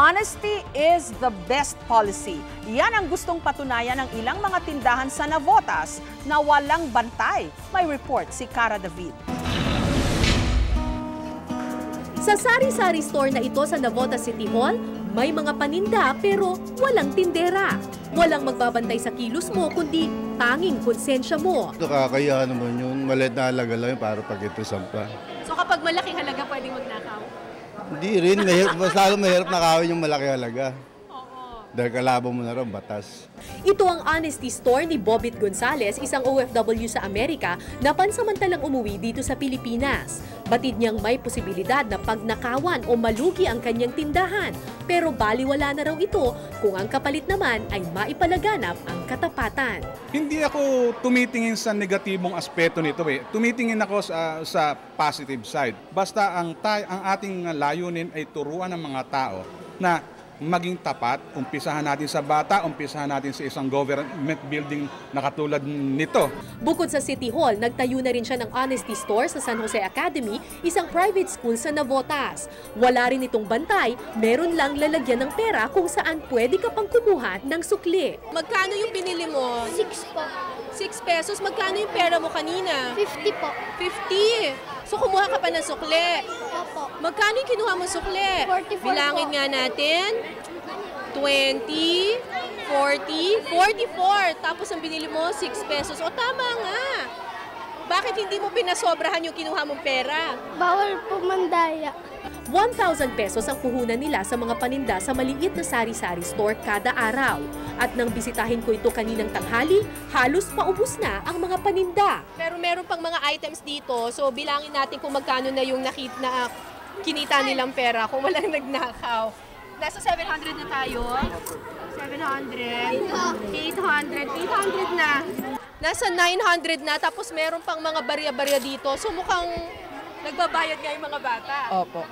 Honesty is the best policy. Yan ang gustong patunayan ng ilang mga tindahan sa Navotas na walang bantay. May report si Cara David. Sa sari-sari store na ito sa Navotas City Hall, may mga paninda pero walang tindera. Walang magbabantay sa kilos mo kundi tanging konsensya mo. Nakakaya naman yun. Maliit na halaga lang yun para pag ito sampa. So kapag malaking halaga pwedeng magnakaw? Hindi rin. Mahirap, mas lalo mahirap nakawin yung malaki halaga. Dahil kalaban mo na rin batas. Ito ang honesty store ni Bobit Gonzales, isang OFW sa Amerika na pansamantalang umuwi dito sa Pilipinas. Batid niyang may posibilidad na pagnakawan o malugi ang kanyang tindahan. Pero baliwala na raw ito kung ang kapalit naman ay maipalaganap ang katapatan. Hindi ako tumitingin sa negatibong aspeto nito eh. Tumitingin ako sa, sa positive side. Basta ang, tay, ang ating layunin ay turuan ng mga tao na maging tapat, umpisahan natin sa bata, umpisahan natin sa isang government building na katulad nito. Bukod sa City Hall, nagtayo na rin siya ng Honesty Store sa San Jose Academy, isang private school sa Navotas. Wala rin itong bantay, meron lang lalagyan ng pera kung saan pwede ka pang kumuha ng sukli. Magkano yung binili mo? Six po. 6 pesos. Magkano yung pera mo kanina? 50 po. 50. So kumuha ka pa ng sukle. Opo. Magkano yung kinuha mo sukle? 44 Bilangin po. nga natin. 20, 40, 44. Tapos ang binili mo, 6 pesos. O tama nga. Bakit hindi mo pinasobrahan yung kinuha mong pera? Bawal po mandaya. 1,000 pesos ang puhunan nila sa mga paninda sa maliit na sari-sari store kada araw. At nang bisitahin ko ito kaninang tanghali, halos paubos na ang mga paninda. Pero meron pang mga items dito. So bilangin natin kung magkano na yung nakit na kinita nilang pera kung walang nagnakaw. Nasa 700 na tayo. 700, 800, 800 na. Nasa 900 na, tapos meron pang mga barya-barya dito. So mukhang nagbabayad nga yung mga bata. Opo.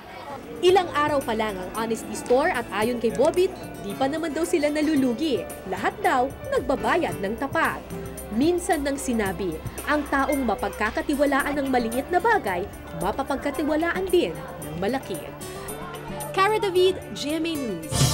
Ilang araw pa lang ang Honesty Store at ayon kay Bobit, di pa naman daw sila nalulugi. Lahat daw nagbabayad ng tapat. Minsan nang sinabi, ang taong mapagkakatiwalaan ng maliit na bagay, mapapagkatiwalaan din ng malaki. Cara David, GMA News.